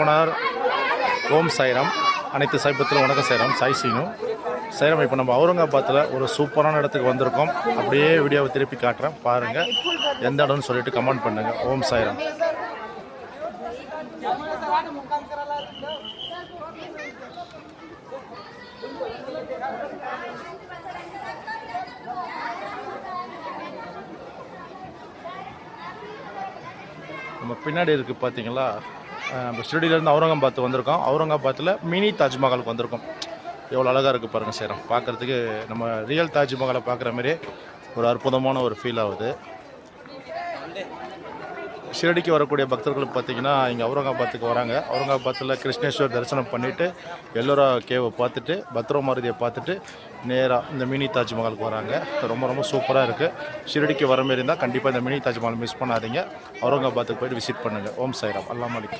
போனார் ஓம் சைராம். அனைத்து சைபத்திலும் வணக்கம் சைராம். சாய் சீனு. சைராம் இப்போ நம்ம அவுரங்காபாத்தில் ஒரு சூப்பரான இடத்துக்கு வந்திருக்கோம். அப்படியே வீடியோவை திருப்பி காட்டுறேன். பாருங்கள் எந்த இடம்னு சொல்லிட்டு கமெண்ட் பண்ணுங்கள் ஓம் சைரம். நம்ம பின்னாடி இருக்குது பார்த்தீங்களா நம்ம ஷிரடியிலேருந்து அவுரங்காபாத் வந்திருக்கோம். அவுரங்காபாத்தில் மினி தாஜ்மஹாலுக்கு வந்திருக்கோம். எவ்வளோ அழகாக இருக்குது பாருங்கள் சேரம். பார்க்குறதுக்கு நம்ம ரியல் தாஜ்மஹாலை பார்க்குற மாதிரி ஒரு அற்புதமான ஒரு ஃபீல் ஆகுது. ஷிரடிக்கு வரக்கூடிய பக்தர்கள் பார்த்தீங்கன்னா இங்கே அவுரங்காபாத்துக்கு வராங்க. அவுரங்காபாத்தில் கிருஷ்ணேஸ்வர் தரிசனம் பண்ணிவிட்டு எல்லோரா கேவை பார்த்துட்டு பத்ரோ மாருதியை பார்த்துட்டு நேராக இந்த மினி தாஜ்மஹாலுக்கு வராங்க. ரொம்ப ரொம்ப சூப்பராக இருக்குது ஷிரடிக்கு வர மாரி இருந்தால் கண்டிப்பாக இந்த மினி தாஜ்மஹால் மிஸ் பண்ணாதீங்க. அவுரங்காபாத்துக்கு போயிட்டு விசிட் பண்ணுங்கள் ஓம் சாய்ராம். அல்லா மலிக்